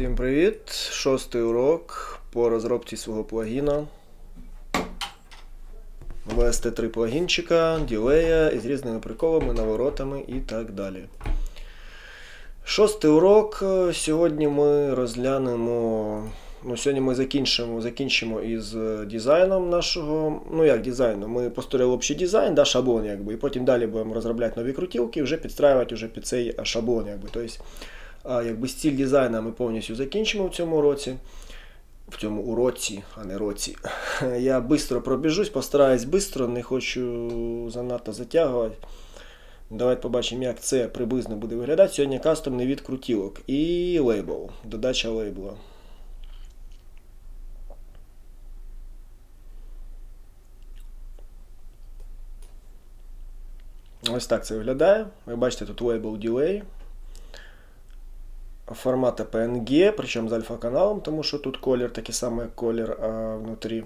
Всім привіт! Шостий урок по розробці свого плагіна. Ввести три плагінчика, ділея із різними приколами, наворотами і так далі. Шостий урок. Сьогодні ми розглянемо. Ну, сьогодні ми закінчимо, закінчимо із е, дизайном нашого. Ну як дизайну? Ми построїли общий дизайн, да, шаблон, якби, і потім далі будемо розробляти нові крутілки і вже підстраювати вже під цей е, шаблон. Якби. Тобто, якби стиль дизайну ми повністю закінчимо в цьому році. В цьому уроці, а не році. Я швидко пробіжусь, постараюсь швидко, не хочу занадто затягувати. Давайте побачимо, як це приблизно буде виглядати. Сьогодні кастомний від крутілок і лейбл, додача лейбла. Ось так це виглядає. Ви бачите, тут лейбл Delay. Формата PNG, причому з альфа-каналом, тому що тут колір такий самий як колір а, внутрі.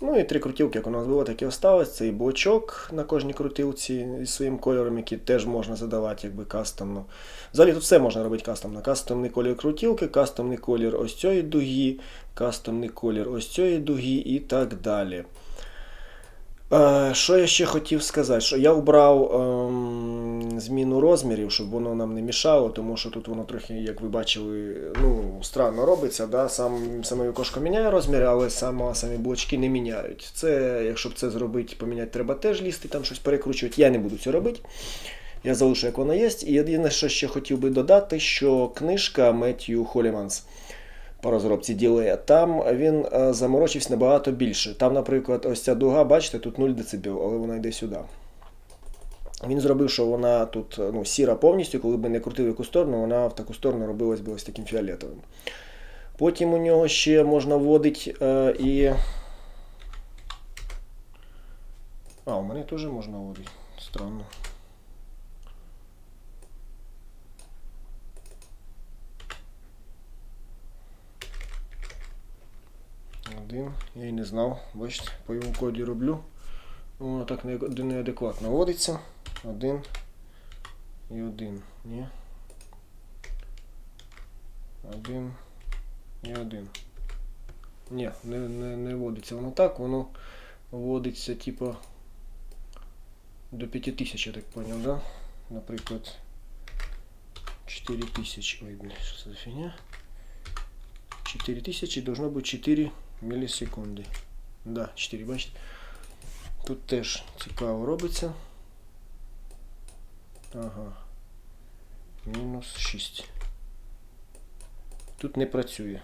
Ну і три крутілки, як у нас було, так і осталось. Це і блочок на кожній крутилці зі своїм кольором, який теж можна задавати якби кастомно. Взагалі тут все можна робити кастомно. Кастомний колір крутілки, кастомний колір ось цієї дуги, кастомний колір ось цієї дуги і так далі. Е, Що я ще хотів сказати? Що я обрав ем, зміну розмірів, щоб воно нам не мішало, тому що тут воно трохи, як ви бачили, ну, странно робиться. Да? Сам, саме вікошко міняє розміри, але саме, самі блочки не міняють. Це, якщо б це зробити, поміняти, треба теж лізти, там щось перекручувати. Я не буду це робити. Я залишу, як воно є. І єдине, що ще хотів би додати, що книжка Меттью Холіманс по розробці ділея, там він е, заморочився набагато більше. Там, наприклад, ось ця дуга, бачите, тут 0 дБ, але вона йде сюди. Він зробив, що вона тут ну, сіра повністю, коли б не крутив яку сторону, вона в таку сторону робилась би ось таким фіолетовим. Потім у нього ще можна вводити е, і. А, у мене теж можна вводити. Странно. Один. Я і не знав. Бачите, по йому коді роблю. Воно так неадекватно вводиться. Один і один. Ні. Один і один. Ні, не, не, не вводиться воно так, воно вводиться типа до 5000, я так понял, да? Наприклад. 4000. Ой, блин, що це за фігня? 4000 должно бути 4 мілісекунди. Да, 4, бачите? Тут теж цікаво робиться. Ага. Мінус 6. Тут не працює.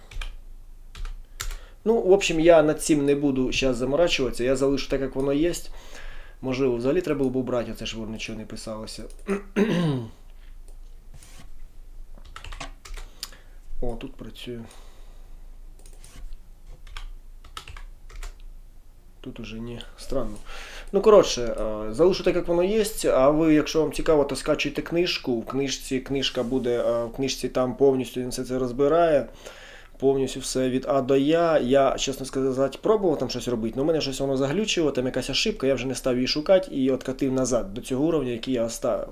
Ну, в общем, я над цим не буду зараз заморачуватися. Я залишу так, як воно є. Можливо, взагалі треба було б убрати, оце ж воно нічого не писалося. О, тут працює. Тут уже ні, странно. Ну, коротше, е, залишу так, як воно є. А ви, якщо вам цікаво, то скачуйте книжку. В книжці книжка буде, е, в книжці там повністю він все це розбирає. Повністю все від А до Я. Я, чесно сказати, пробував там щось робити, але в мене щось воно заглючило, там якась ошибка, я вже не став її шукати і откатив назад до цього уровня, який я оставив.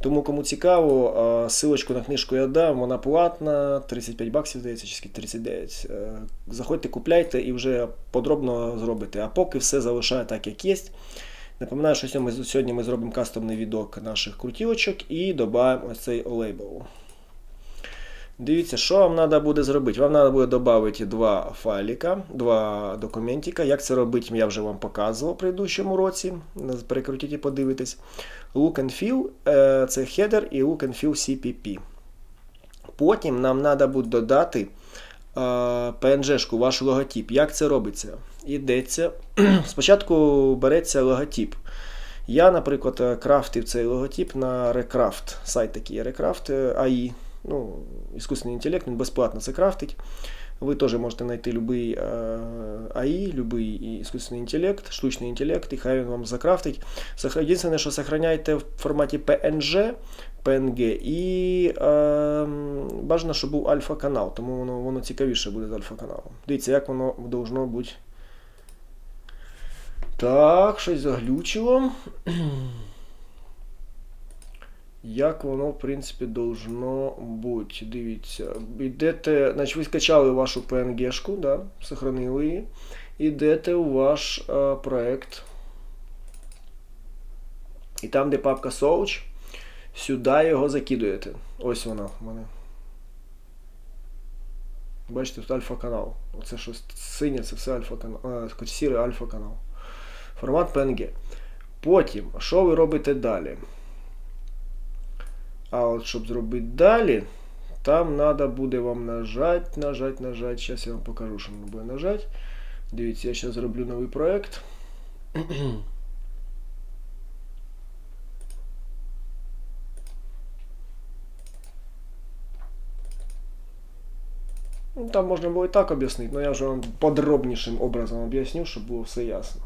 Тому кому цікаво, силочку на книжку я дам, вона платна, 35 баксів, здається, чи скільки 39. Е, Заходьте, купляйте і вже подробно зробите. А поки все залишаю так, як є. Напоминаю, що сьогодні ми зробимо кастомний відок наших крутілочок і додаємо ось цей лейбл. Дивіться, що вам треба буде зробити. Вам треба буде додати два файлика, два документика. Як це робити, я вже вам показував в предыдущому році. Перекрутіть і подивитесь. Look and Feel е, це header і Look and Feel CPP. Потім нам треба буде додати е, PNG-шку, ваш логотип. Як це робиться? Ідеться. Спочатку береться логотип. Я, наприклад, е, крафтив цей логотип на Recraft. Сайт такий Recraft AI. Ну, іскусний інтелект, він безплатно це крафтить. Ви теж можете знайти любий е, AI, любий іскусний інтелект, штучний інтелект, і хай він вам закрафтить. Єдине, що сохраняйте в форматі PNG, PNG і е, бажано, щоб був альфа-канал, тому воно, воно цікавіше буде з альфа-каналом. Дивіться, як воно должно бути. Так, щось заглючило. Як воно, в принципі, должно бути. Дивіться. Йдете, значить, ви скачали вашу PNG-шку, да, сохранили її. Йдете у ваш е, проект. І там, де папка Search, сюди його закидуєте. Ось вона в мене. Бачите, тут альфа-канал. Оце щось синє, це все альфа-канал. Сірий альфа-канал. Формат PNG. Потім, що ви робите далі? А от щоб зробити далі, там треба буде вам нажати, нажати, нажати. Зараз я вам покажу, що треба буде нажати. Дивіться, я зараз зроблю новий проект. Ну, Там можна було і так об'яснити, але я вже вам подробнішим образом об'ясню, щоб було все ясно.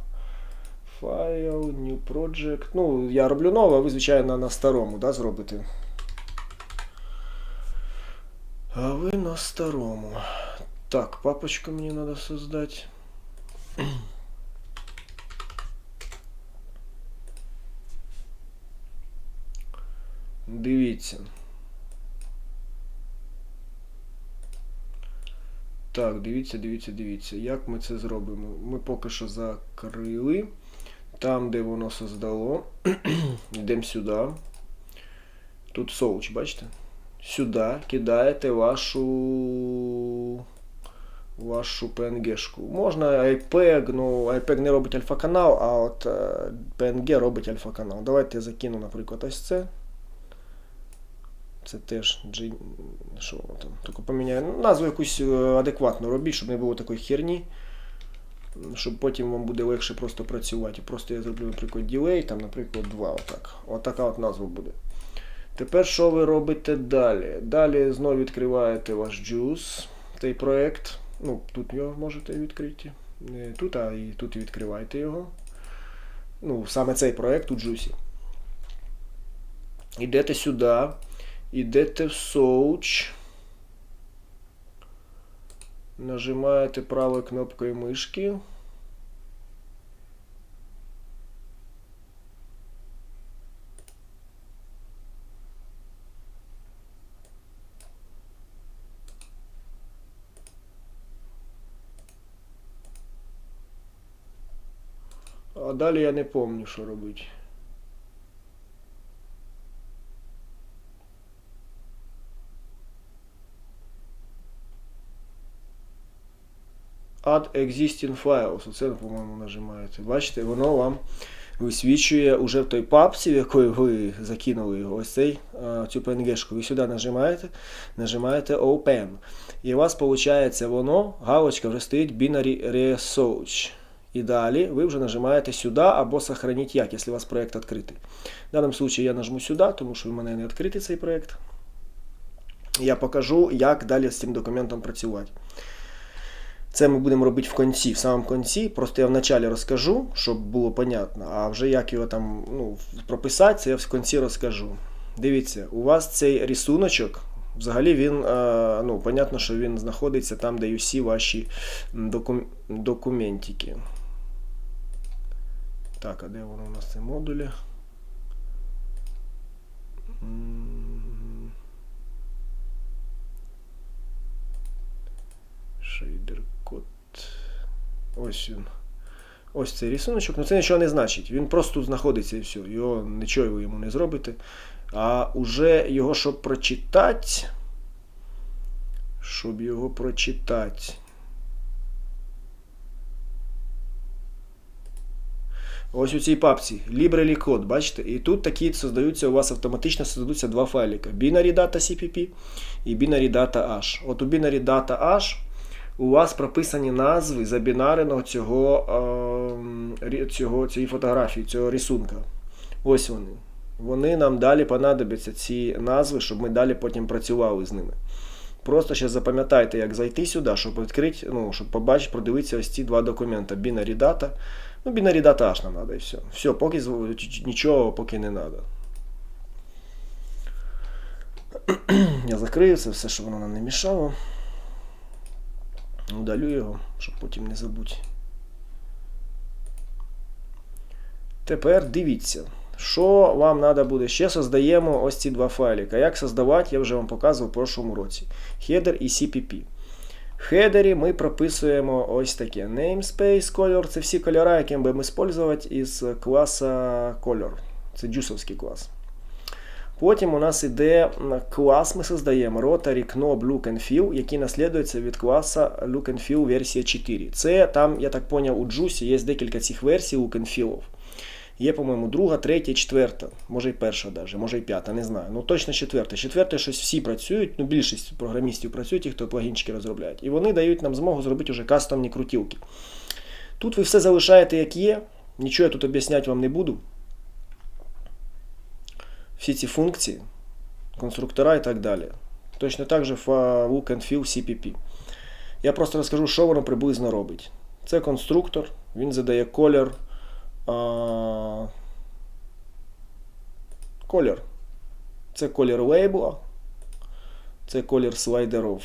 Файл, New Project. Ну, я роблю нове, а ви, звичайно, на старому да, зробите. А ви на старому. Так, папочку мені треба создати. Дивіться. Так, дивіться, дивіться, дивіться. Як ми це зробимо? Ми поки що закрили. Там, де воно создало. Йдемо сюди. Тут соуч, бачите? Сюди кидаєте вашу вашу PNG-шку. Можна IPEG, ну IPEG не робить альфа-канал, а от PNG робить альфа-канал. Давайте я закину, наприклад, ось це. Це теж G... Що там? Тільки поміняю. Ну, назву якусь адекватну робіть, щоб не було такої херні. Щоб потім вам буде легше просто працювати. Просто я зроблю, наприклад, delay, там, наприклад, 2. Отак. Отака от назва буде. Тепер що ви робите далі? Далі знову відкриваєте ваш Juice, цей проєкт. Ну, Тут його можете відкрити. Не тут, а і тут відкривайте його. Ну, Саме цей проєкт у Juicy. Йдете сюди, йдете в Search. Нажимаєте правою кнопкою мишки. Далі я не пам'ятаю, що робити. Add existing files. Оце, по-моєму, нажимаєте. Бачите, воно вам висвічує уже в той папці, в якої ви закинули його, ось цей, цю PNG-шку. Ви сюди нажимаєте, нажимаєте Open. І у вас виходить воно, галочка вже стоїть Binary Research. І далі ви вже нажимаєте сюди або сохраніть як, якщо у вас проєкт відкритий. В даному випадку я нажму сюди, тому що в мене не відкритий цей проєкт. Я покажу, як далі з цим документом працювати. Це ми будемо робити в кінці, в самому кінці. Просто я вначалі розкажу, щоб було понятно, а вже як його там ну, прописати, це я в кінці розкажу. Дивіться, у вас цей рисуночок, взагалі він, ну, понятно, що він знаходиться там, де і всі ваші докум... документики. Так, а де воно у нас ці модулі? Шейдер код. Ось він. Ось цей рисуночок, ну це нічого не значить. Він просто тут знаходиться і все. Його нічого ви йому не зробите. А уже його, щоб прочитати, щоб його прочитати. Ось у цій папці Library Code, бачите? І тут такі создаються, у вас автоматично создаються два файлика: Binary Data CPP і Binary Data H. От у Binary Data H у вас прописані назви забінареного цього, цього, цієї фотографії, цього рисунка. Ось вони. Вони нам далі понадобляться ці назви, щоб ми далі потім працювали з ними. Просто ще запам'ятайте, як зайти сюди, щоб відкрити, ну, щоб побачити, продивитися ось ці два документи. Binary Data. Ну, Binary Data H нам треба і все. Все, поки нічого поки не треба. Я закрию це все, щоб воно нам не мішало. Удалю його, щоб потім не забути. Тепер дивіться, Що вам треба буде? Ще создаємо ось ці два файлика. Як создавати, я вже вам показував в прошлому році. Header і CPP. Хедері ми прописуємо ось таке namespace color. Це всі кольори, які ми будемо використовувати із класу color. Це джусовський клас. Потім у нас іде клас, ми создаємо Rotary Knob Look and Feel, який наслідується від класу Look and Feel версія 4. Це там, я так поняв, у Juicy є декілька цих версій Look and Feel. Є, по-моєму, друга, третя, четверта, може і перша, даже, може і п'ята, не знаю. Ну точно четверта. Четверта щось всі працюють, ну більшість програмістів працюють, ті, хто плагінчики розробляють. І вони дають нам змогу зробити вже кастомні крутілки. Тут ви все залишаєте, як є. Нічого я тут об'ясняти вам не буду. Всі ці функції, конструктора і так далі. Точно так же в Look and Feel CPP. Я просто розкажу, що воно приблизно робить. Це конструктор, він задає колір. А, Колір. Це колір лейбла, це колір слайдерів.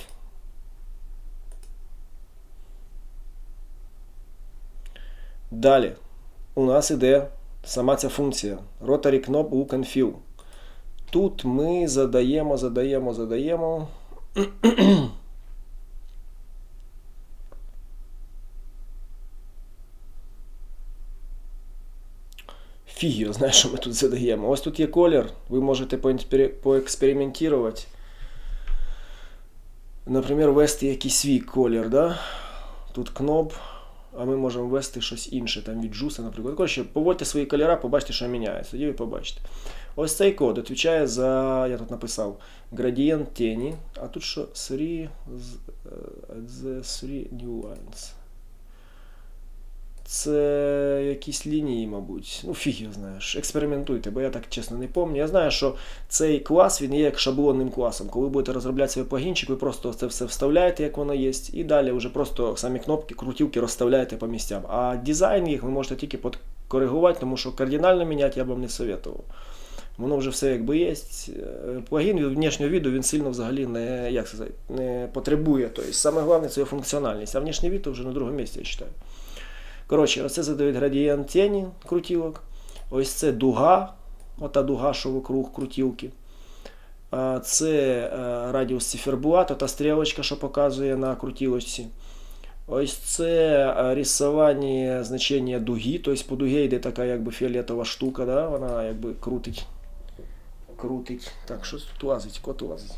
Далі у нас іде сама ця функція Rotary Knob Look and Feel. Тут ми задаємо, задаємо, задаємо. Фіг його знає, що ми тут задаємо. Ось тут є колір, ви можете поекспериментувати. Наприклад, ввести якийсь свій колір. Да? Тут кноп, а ми можемо ввести щось інше, там від джуса, наприклад. Коротше, поводьте свої кольори, побачите, що міняється. Тоді ви побачите. Ось цей код відповідає за, я тут написав, градієнт тіні, а тут що 3 the 3 new lines. Це якісь лінії, мабуть. Ну, фіг його знаєш. Експериментуйте, бо я так чесно не пам'ятаю. Я знаю, що цей клас він є як шаблонним класом. Коли будете розробляти свій плагінчик, ви просто це все вставляєте, як воно є, і далі вже просто самі кнопки, крутівки розставляєте по місцям. А дизайн їх ви можете тільки підкоригувати, тому що кардинально міняти я вам не советував. Воно вже все якби є. Плагін від внешнього віду він сильно взагалі не як сказати, не потребує. Тобто, Саме головне це його функціональність. А внешній від вже на другому місці, я вважаю. Коротше, оце задають градієнт тіні крутілок. Ось це дуга, ота дуга, що вокруг крутілки. Це радіус циферблата, та стрілочка, що показує на крутілочці. Ось це рисування значення дуги, тобто по дугі йде така якби фіолетова штука, да? вона якби крутить. Крутить. Так, щось тут лазить, кот лазить.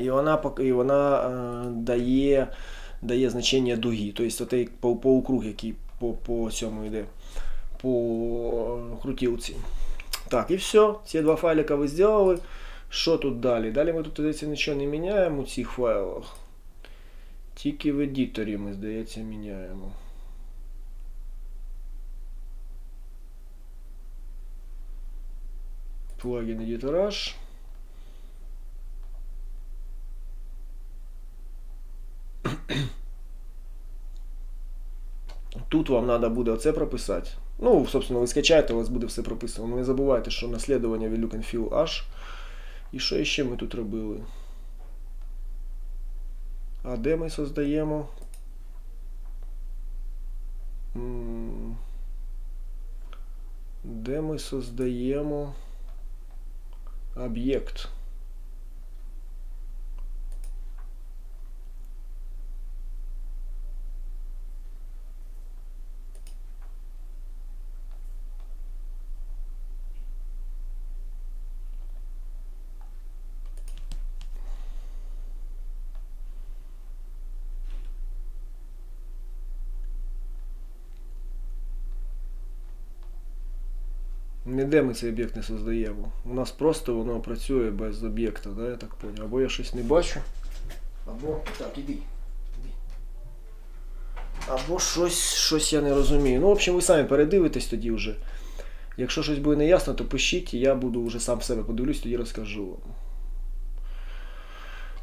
І вона і вона дає дає значення дуги. Тобто отей по, по округ, який по по цьому йде, по крутілці. Так, і все. Ці два файлика ви зробили. Що тут далі? Далі ми тут, здається, нічого не міняємо у цих файлах. Тільки в едиторі ми, здається, міняємо. Плагін едитораж. Тут вам треба буде оце прописати. Ну, собственно, ви скачаєте, у вас буде все прописано. Не забувайте, що наслідування від look and feel H. І що ще ми тут робили? А де ми создаємо? Де ми создаємо об'єкт? Ніде ми цей об'єкт не создаємо. У нас просто воно працює без об'єкта, да, я так поняв. Або я щось не бачу. Або... Так, іди. Або щось щось я не розумію. Ну, в общем, ви самі передивитесь тоді вже. Якщо щось буде неясно, то пишіть, і я буду вже сам себе подивлюсь, тоді розкажу вам.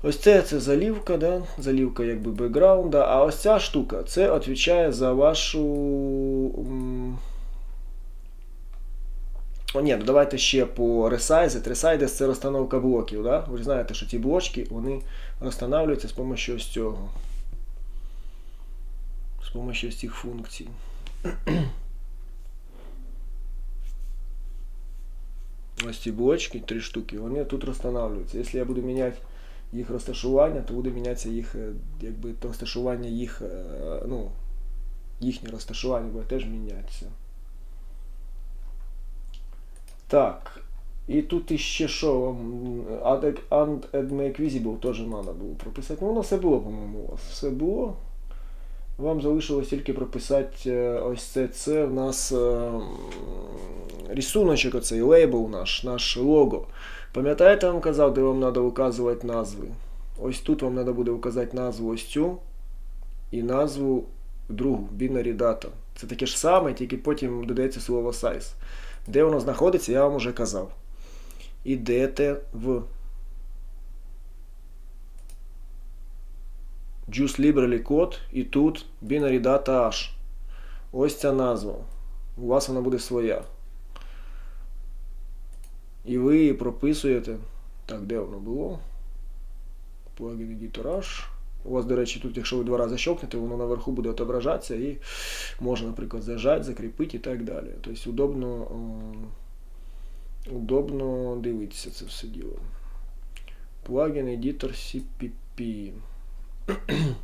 Ось це це залівка, да? залівка якби бекграунда, а ось ця штука це відповідає за вашу. О, ні, ну давайте ще по Resize. Resize це розстановка блоків. Да? Ви ж знаєте, що ці блочки вони розстановлюються з допомогою ось цього. З допомогою цих функцій. Ось ці блочки, три штуки, вони тут розстановлюються. Якщо я буду міняти їх розташування, то буде мінятися їх, е, якби розташування їх, е, ну, їхнє розташування буде теж мінятися. Так. І тут іще що add, add, make visible теж треба було прописати. Ну, воно все було, по-моєму. Все було. Вам залишилось тільки прописати е, ось це. Це в нас е, рисуночок, оцей лейбл наш, наш лого. Пам'ятаєте, я вам казав, де вам треба вказувати назви? Ось тут вам треба буде вказати назву ось цю і назву другу, binary data. Це таке ж саме, тільки потім додається слово size. Де воно знаходиться, я вам уже казав. Ідете в Juice Library код і тут binary data H. Ось ця назва. У вас вона буде своя. І ви її прописуєте. Так, де воно було? Плагін Editor H. У вас, до речі, тут, якщо ви два рази щелкнете, воно наверху буде отображатися і можна, наприклад, зажати, закріпити і так далі. Тобто удобно, е, удобно дивитися це все діло. Плагін Editor CPP.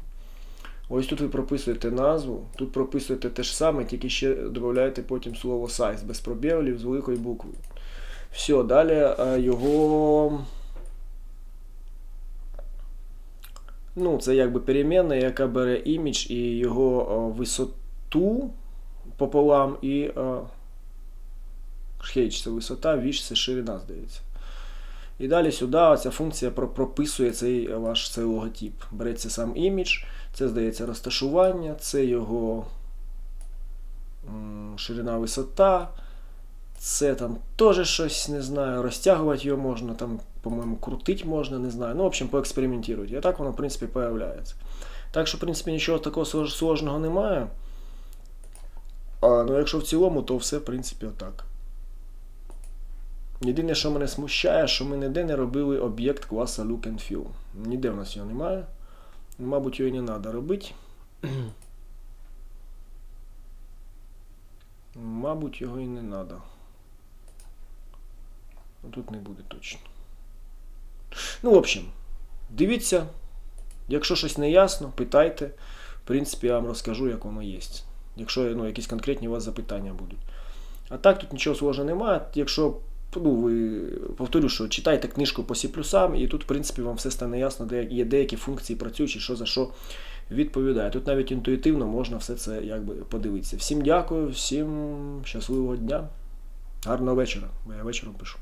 Ось тут ви прописуєте назву, тут прописуєте те ж саме, тільки ще додаєте потім слово size без пробілів з великої букви. Все, далі е, його. Ну, це якби перемінна, яка бере імідж і його о, висоту пополам і хейдж це висота, віч це ширина, здається. І далі сюди ця функція про- прописує цей ваш цей логотип. Береться сам імідж, це здається розташування, це його ширина висота. Це там теж щось, не знаю, розтягувати його можна, там, по-моєму, крутити можна, не знаю. Ну, в общем, поекспериментуйте. І так воно, в принципі, появляється. Так що, в принципі, нічого такого сложного немає. А, ну, якщо в цілому, то все, в принципі, отак. Єдине, що мене смущає, що ми ніде не робили об'єкт класа Look and Feel. Ніде в нас його немає. Мабуть, його і не треба робити. Мабуть, його і не треба. Тут не буде точно. Ну, в общем, дивіться. Якщо щось не ясно, питайте. В принципі, я вам розкажу, як воно є. Якщо ну, якісь конкретні у вас запитання будуть. А так тут нічого сложного немає. Якщо ну, ви повторю, що читайте книжку по C++, і тут, в принципі, вам все стане ясно, де є деякі функції працюючі, що за що відповідає. Тут навіть інтуїтивно можна все це якби подивитися. Всім дякую, всім щасливого дня, гарного вечора. Бо я вечором пишу.